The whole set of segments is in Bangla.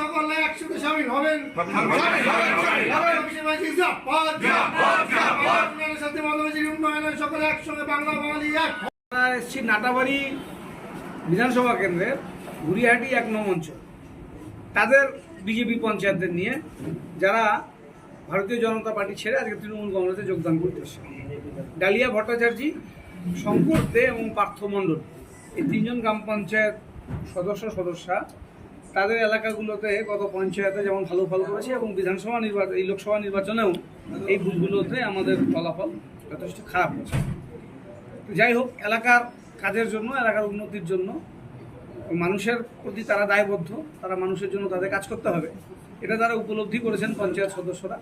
সকলে একসাথে সামিল হবেন। সাথে মাধবজির উন্নয়নে সকলে একসঙ্গে বাংলা বাঙালি এক এসেছি নাটাবাড়ি বিধানসভা কেন্দ্রের গুড়িহাটি এক নং অঞ্চল। তাদের বিজেপি পঞ্চায়েতদের নিয়ে যারা ভারতীয় জনতা পার্টি ছেড়ে আজকে তৃণমূল কংগ্রেসে যোগদান করতে এসেছে। ডালিয়া ভট্টাচার্য, শঙ্কর দে এবং পার্থ মণ্ডল। এই তিনজন গ্রাম পঞ্চায়েত সদস্য সদস্যা তাদের এলাকাগুলোতে গত পঞ্চায়েতে যেমন ভালো ফল করেছে এবং বিধানসভা নির্বাচন এই লোকসভা নির্বাচনেও এই বুথগুলোতে আমাদের ফলাফল যথেষ্ট খারাপ হয়েছে। যাই হোক, এলাকার কাজের জন্য, এলাকার উন্নতির জন্য মানুষের প্রতি তারা দায়বদ্ধ, তারা মানুষের জন্য তাদের কাজ করতে হবে। এটা তারা উপলব্ধি করেছেন পঞ্চায়েত সদস্যরা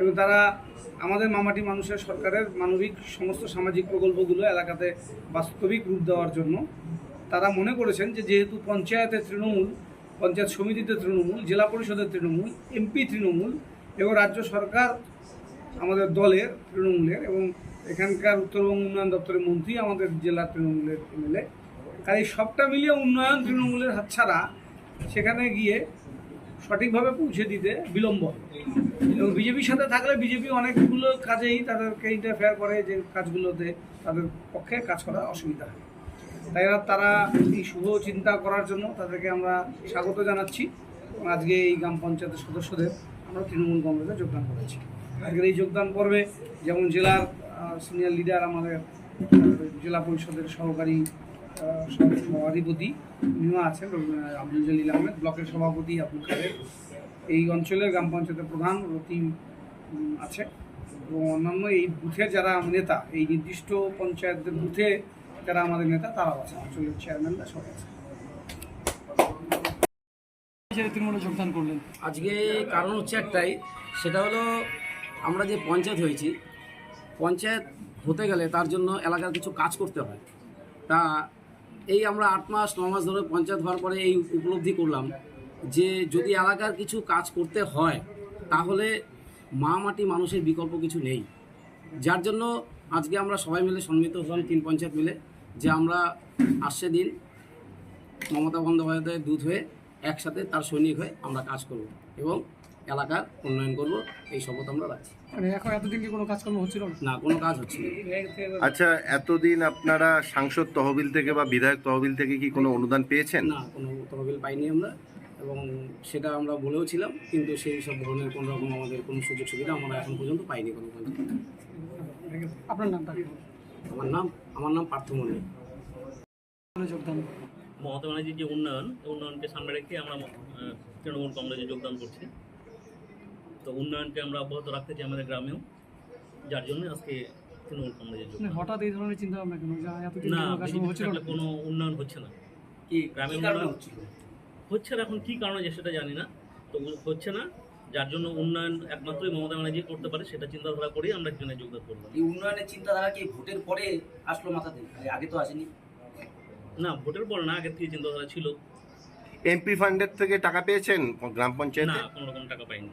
এবং তারা আমাদের মামাটি মানুষের সরকারের মানবিক সমস্ত সামাজিক প্রকল্পগুলো এলাকাতে বাস্তবিক রূপ দেওয়ার জন্য তারা মনে করেছেন যে যেহেতু পঞ্চায়েতে তৃণমূল পঞ্চায়েত সমিতিতে তৃণমূল, জেলা পরিষদের তৃণমূল, এমপি তৃণমূল এবং রাজ্য সরকার আমাদের দলের তৃণমূলের এবং এখানকার উত্তরবঙ্গ উন্নয়ন দপ্তরের মন্ত্রী আমাদের জেলার তৃণমূলের এমএলএ কাজে সবটা মিলিয়ে উন্নয়ন তৃণমূলের হাতছাড়া সেখানে গিয়ে সঠিকভাবে পৌঁছে দিতে বিলম্ব এবং বিজেপির সাথে থাকলে বিজেপি অনেকগুলো কাজেই তাদেরকে ইন্টারফেয়ার করে যে কাজগুলোতে তাদের পক্ষে কাজ করা অসুবিধা হয়। তাই তারা এই শুভ চিন্তা করার জন্য তাদেরকে আমরা স্বাগত জানাচ্ছি আজকে এই গ্রাম পঞ্চায়েতের সদস্যদের আমরা তৃণমূল কংগ্রেসে যোগদান করেছি। আজকের এই যোগদান পর্বে যেমন জেলার সিনিয়র লিডার আমাদের জেলা পরিষদের সহকারী সভাধিপতি উনিও আছেন আব্দুল জলিল আহমেদ, ব্লকের সভাপতি আব্দুল কাদের। এই অঞ্চলের গ্রাম পঞ্চায়েতের প্রধান রতিম আছে। এবং অন্যান্য এই বুথের যারা নেতা, এই নির্দিষ্ট পঞ্চায়েতের বুথে যারা আমাদের নেতা তারাও আছে। অঞ্চলের চেয়ারম্যানরা সবাই আছে। তৃণমূলে যোগদান করলেন। আজকে কারণ হচ্ছে একটাই সেটা হলো আমরা যে পঞ্চায়েত হয়েছি পঞ্চায়েত হতে গেলে তার জন্য এলাকার কিছু কাজ করতে হয়। তা এই আমরা আট মাস ন মাস ধরে পঞ্চায়েত হওয়ার পরে এই উপলব্ধি করলাম যে যদি এলাকার কিছু কাজ করতে হয় তাহলে মা মাটি মানুষের বিকল্প কিছু নেই। যার জন্য আজকে আমরা সবাই মিলে সম্মিলিত হলাম তিন পঞ্চায়েত মিলে। যে আমরা আসছে দিন মমতা বন্দ্যোপাধ্যায়ের দূত হয়ে একসাথে তার সৈনিক হয়ে আমরা কাজ করব এবং এলাকার উন্নয়ন করব এই শপথ আমরা রাখছি। মানে এখন এতদিন কি কোনো কাজকর্ম হচ্ছিল না? কোনো কাজ হচ্ছে না। আচ্ছা এতদিন আপনারা সাংসদ তহবিল থেকে বা বিধায়ক তহবিল থেকে কি কোনো অনুদান পেয়েছেন? না কোনো তহবিল পাইনি আমরা এবং সেটা আমরা বলেও ছিলাম কিন্তু সেই সব ধরনের কোনো রকম আমাদের কোনো সুযোগ সুবিধা আমরা এখন পর্যন্ত পাইনি কোনো। আপনার নামটা? আমার নাম আমার নাম পার্থ মন্ডল যোগদান। মমতা ব্যানার্জির যে উন্নয়ন উন্নয়নকে সামনে রেখে আমরা তৃণমূল কংগ্রেসে যোগদান করছি। তো উন্নয়নকে আমরা অব্যাহত রাখতে চাই আমাদের গ্রামেও। যার জন্য আজকে তৃণমূল কংগ্রেসে মানে হঠাৎ এই ধরনের চিন্তা ভাবনা কেন না কোনো উন্নয়ন হচ্ছে না। কি গ্রামে উন্নয়ন হচ্ছে না এখন কি কারণে যে সেটা জানি না। তো হচ্ছে না যার জন্য উন্নয়ন একমাত্রই মমতা ব্যানার্জি করতে পারে সেটা চিন্তাধারা করেই আমরা এখানে যোগদান করলাম। এই উন্নয়নের চিন্তাধারা কি ভোটের পরে আসলো মাথাতে আরে আগে তো আসেনি। না ভোটের পরে না আগের থেকে চিন্তাধারা ছিল। এমপি ফান্ডের থেকে টাকা পেয়েছেন? গ্রাম পঞ্চায়েত? না কোনো রকম টাকা পাইনি।